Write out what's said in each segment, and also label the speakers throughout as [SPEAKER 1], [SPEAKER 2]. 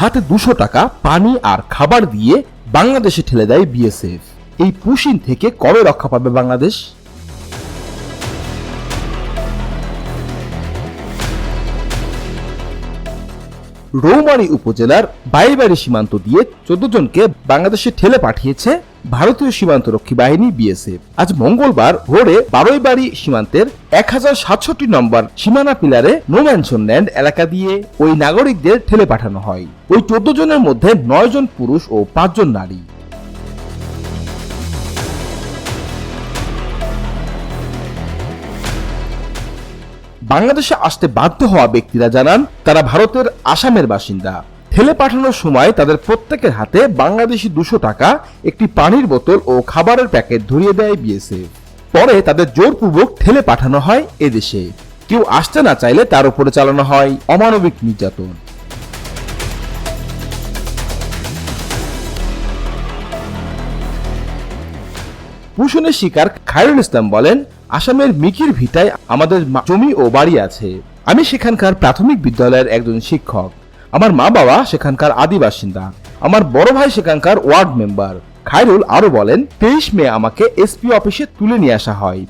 [SPEAKER 1] হাতে দুশো টাকা, পানি আর খাবার দিয়ে বাংলাদেশে ঠেলে দেয় বিএসএফ এই পুশিন থেকে কবে রক্ষা পাবে বাংলাদেশ? রৌমারী উপজেলার বাইবাড়ি সীমান্ত দিয়ে চোদ্দ জনকে বাংলাদেশে ঠেলে পাঠিয়েছে ভারতীয় সীমান্তরক্ষী বাহিনী বিএসএফ আজ মঙ্গলবার ভোরে বারোইবাড়ি সীমান্তের এক হাজার সাতষট্টি নম্বর সীমানা পিলারে নোম্যানসন ল্যান্ড এলাকা দিয়ে ওই নাগরিকদের ঠেলে পাঠানো হয়। ওই চোদ্দ জনের মধ্যে নয় জন পুরুষ ও পাঁচজন নারী। বাংলাদেশে আসতে বাধ্য হওয়া ব্যক্তিরা জানান, তারা ভারতের আসামের বাসিন্দা। ঠেলে পাঠানোর সময় তাদের প্রত্যেকের হাতে বাংলাদেশি দুশো টাকা, একটি পানির বোতল ও খাবারের প্যাকেট ধরিয়ে দেয় বিএসএফ। পরে তাদের জোরপূর্বক ঠেলে পাঠানো হয় এদেশে। কেউ আসতে না চাইলে তার উপরে চালানো হয় অমানবিক নির্যাতন। পুষণের শিকার খায়রুল ইসলাম বলেন, আসামের মিকির ভিটায় আমাদের জমি ও বাড়ি আছে। আমি সেখানকার প্রাথমিক বিদ্যালয়ের একজন শিক্ষক। আমার মা বাবা সেখানকার আদি বাসিন্দা আমার বড় ভাই সেখানকার ওয়ার্ড মেম্বার। খায়রুল আরও বলেন, তেইশ মে আমাকে এসপি অফিসে তুলে নিয়ে আসা হয়।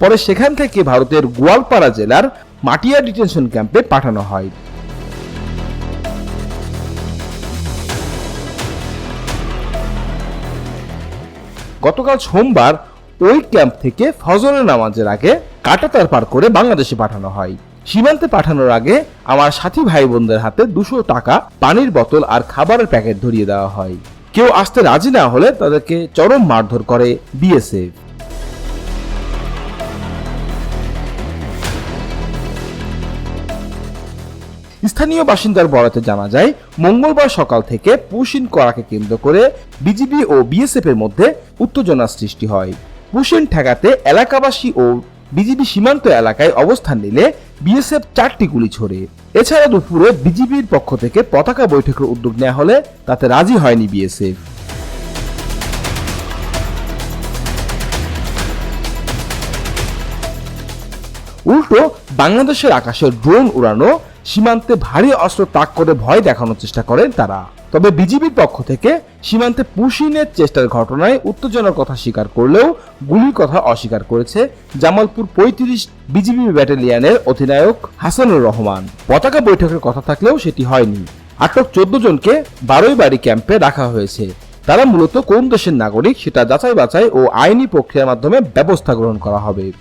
[SPEAKER 1] পরে সেখান থেকে ভারতের গোয়ালপাড়া জেলার মাটিয়া ডিটেনশন ক্যাম্পে পাঠানো হয়। গতকাল সোমবার ওই ক্যাম্প থেকে ফজরের নামাজের আগে কাটাতার পার করে বাংলাদেশে পাঠানো হয়। সীমান্তে পাঠানোর আগে আমার সাথী ভাই বোনদের হাতে দুশো টাকা, পানির বোতল আর খাবারের প্যাকেট ধরিয়ে দেওয়া হয়। কেউ আসতে রাজি না হলে তাদেরকে চরম মারধর করে বিএসএফ। স্থানীয় বাসিন্দার বরাতে জানা যায়, মঙ্গলবার সকাল থেকে পুশিন করাকে কেন্দ্র করে বিজিবি ও বিএসএফ এর মধ্যে উত্তেজনা সৃষ্টি হয়। পুশিন ঠেকাতে এলাকাবাসী ও বিজিবি সীমান্ত এলাকায় অবস্থান নিলে বিএসএফ চারটি গুলি ছোড়ে। এছাড়া দুপুরে বিজিবির পক্ষ থেকে পতাকা বৈঠকের উদ্যোগ নেওয়া হলে তাতে রাজি হয়নি বিএসএফ। উল্টো বাংলাদেশের আকাশে ড্রোন উড়ানো সীমান্তে ভারী অস্ত্র তাক করে ভয় দেখানোর চেষ্টা করেন তারা। তবে বিজিবির পক্ষ থেকে সীমান্তে পুশিনের চেষ্টার ঘটনায় উত্তেজনার কথা স্বীকার করলেও গুলির কথা অস্বীকার করেছে জামালপুর পঁয়ত্রিশ বিজিবি ব্যাটালিয়নের অধিনায়ক হাসানুর রহমান। পতাকা বৈঠকের কথা থাকলেও সেটি হয়নি। আটক চোদ্দ জনকে বারোই বাড়ি ক্যাম্পে রাখা হয়েছে। তারা মূলত কোন দেশের নাগরিক সেটা যাচাই বাছাই ও আইনি প্রক্রিয়ার মাধ্যমে ব্যবস্থা গ্রহণ করা হবে।